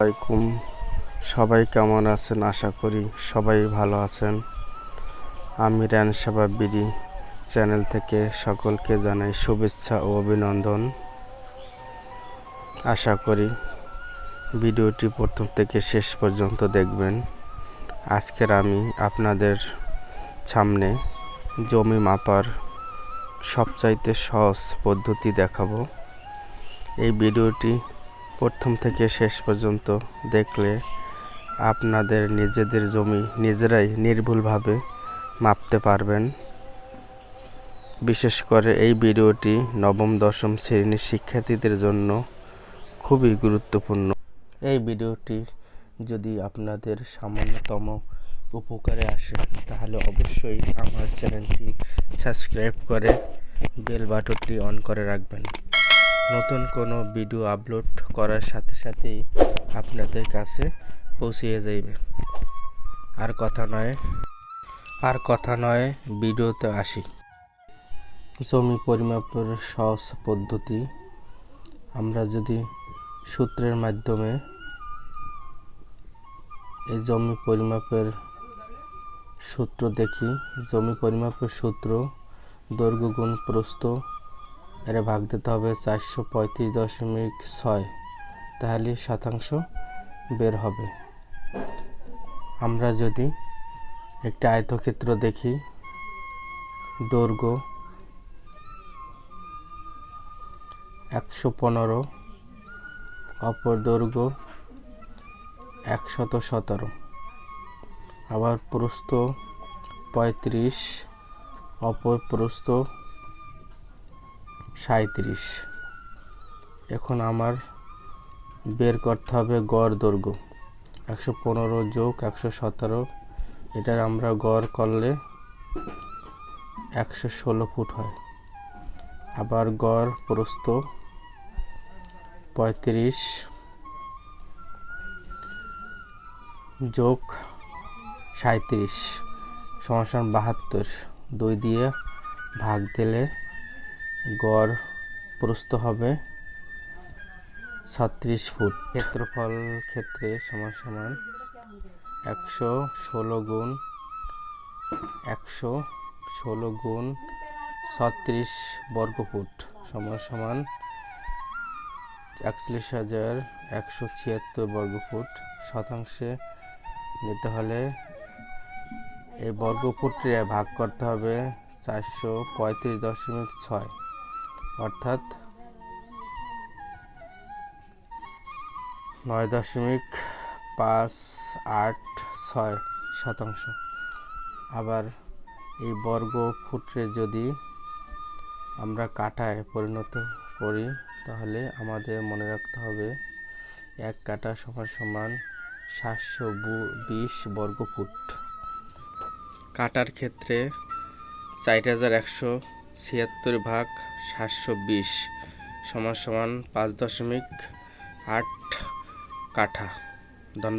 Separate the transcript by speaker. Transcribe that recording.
Speaker 1: আলাইকুম। সবাই কেমন আছেন? আশা করি সবাই ভালো আছেন। আমি র্যান সেবা বিডি চ্যানেল থেকে সকলকে জানাই শুভেচ্ছা ও অভিনন্দন। আশা করি ভিডিওটি প্রথম থেকে শেষ পর্যন্ত দেখবেন। আজকের আমি আপনাদের সামনে জমি মাপার সবচাইতে সহজ পদ্ধতি দেখাবো। এই ভিডিওটি প্রথম থেকে শেষ পর্যন্ত দেখলে আপনাদের নিজেদের জমি নিজেরাই নির্ভুলভাবে মাপতে পারবেন। বিশেষ করে এই ভিডিওটি নবম, দশম শ্রেণির শিক্ষার্থীদের জন্য খুবই গুরুত্বপূর্ণ। এই ভিডিওটি যদি আপনাদের সামান্যতম উপকারে আসে, তাহলে অবশ্যই আমার চ্যানেলটি সাবস্ক্রাইব করে বেল বাটনটি অন করে রাখবেন। নতুন কোনো ভিডিও আপলোড করার সাথে সাথেই আপনাদের কাছে পৌঁছিয়ে যাইবে। আর কথা নয়, আর কথা নয়, ভিডিওতে আসি। জমি পরিমাপের সহজ পদ্ধতি, আমরা যদি সূত্রের মাধ্যমে এই জমি পরিমাপের সূত্র দেখি, জমি পরিমাপের সূত্র, দৈর্ঘ্য, গুণ, প্রস্থ এর ভাগ দিতে হবে চারশো পঁয়ত্রিশ দশমিক ছয়। তাহলে শতাংশ বের হবে। আমরা যদি একটা আয়তক্ষেত্র দেখি, দৈর্ঘ্য একশো পনেরো, অপর দৈর্ঘ্য একশত সতেরো। আবার প্রস্থ পঁয়ত্রিশ, অপর প্রস্থ সাঁত্রিশ এখন আমার বের করতে হবে গড় দৈর্ঘ্য। একশো পনেরো যোগ একশো সতেরো, এটার আমরা গড় করলে একশো ষোলো ফুট হয়। আবার গড় প্রস্থ পঁয়ত্রিশ যোগ সাঁত্রিশ সমান বাহাত্তর। দুই দিয়ে ভাগ দিলে গড় প্রস্থ হবে ছত্রিশ ফুট। ক্ষেত্রফল ক্ষেত্রে সমান সমান একশো ষোলো গুণ একশো ষোলো গুণ ছত্রিশ বর্গফুট সমান সমান একচল্লিশ হাজার একশো ছিয়াত্তর বর্গফুট। শতাংশে নিতে হলে এই বর্গফুটে ভাগ করতে হবে চারশো পঁয়ত্রিশ দশমিক ছয়। অর্থাৎ নয় দশমিক পাঁচ আট ছয় শতাংশ। আবার এই বর্গ ফুটে যদি আমরা কাটায় পরিণত করি, তাহলে আমাদের মনে রাখতে হবে এক কাটা সমান সমান সাতশো বিশ বর্গ ফুট। কাটার ক্ষেত্রে চার হাজার একশো ছিয়াত্তর ভাগ সাতশো বিশ সমান সমান পাঁচ দশমিক আট কাঠা।